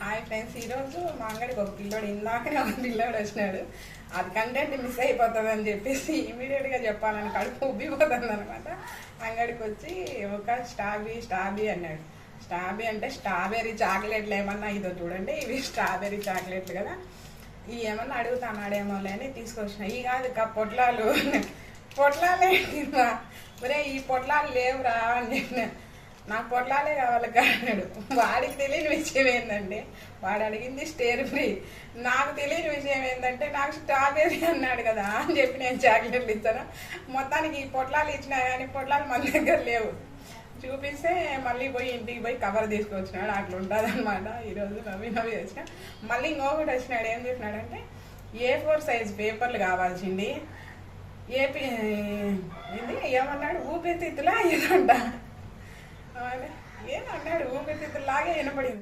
Hi friends ఈరోజు మా అంగడికి ఒక పిల్లోడు ఇందాకనే ఒక పిల్లోడు వచ్చినాడు. అది కంటెంట్ మిస్ అయిపోతుంది అని చెప్పేసి ఇమీడియట్గా చెప్పాలని కడుపు ఉబ్బిపోతుంది అనమాట అంగడికి వచ్చి ఒక స్టాబీ స్టాబీ అన్నాడు. స్టాబీ అంటే స్ట్రాబెర్రీ చాక్లెట్లు ఏమన్నా ఇదో చూడండి ఇవి స్ట్రాబెర్రీ చాక్లెట్లు కదా. ఇవి ఏమన్నా అడుగుతానాడేమో లేని తీసుకొచ్చిన. ఇవి కాదు ఇక పొట్లాలు. పొట్లాలే ఒరే ఈ పొట్లాలు లేవురా అని చెప్పిన. నాకు పొట్లాలే కావాలి అన్నాడు. వాడికి తెలియని విషయం ఏంటంటే వాడు అడిగింది స్టేర్ ఫ్రీ. నాకు తెలియని విషయం ఏంటంటే నాకు స్ట్రాబెర్రీ అన్నాడు కదా అని చెప్పి నేను చాక్లెట్లు ఇస్తాను. మొత్తానికి ఈ పొట్లాలు ఇచ్చినా కానీ పొట్లాలు మన దగ్గర లేవు. చూపిస్తే మళ్ళీ పోయి ఇంటికి పోయి కవర్ తీసుకొచ్చినాడు. అట్లా ఉంటుంది అనమాట ఈరోజు నవ్వి నవ్వి వచ్చిన. మళ్ళీ ఇంకొకటి వచ్చినాడు. ఏం చెప్పినాడంటే ఏ ఫోర్ సైజ్ పేపర్లు కావాల్సింది? ఏపీ ఇది ఏమన్నాడు? ఊపిరితిత్తులా ఏదంట? உபயோகத்திற்குள்ளாக எனப்படுகிறது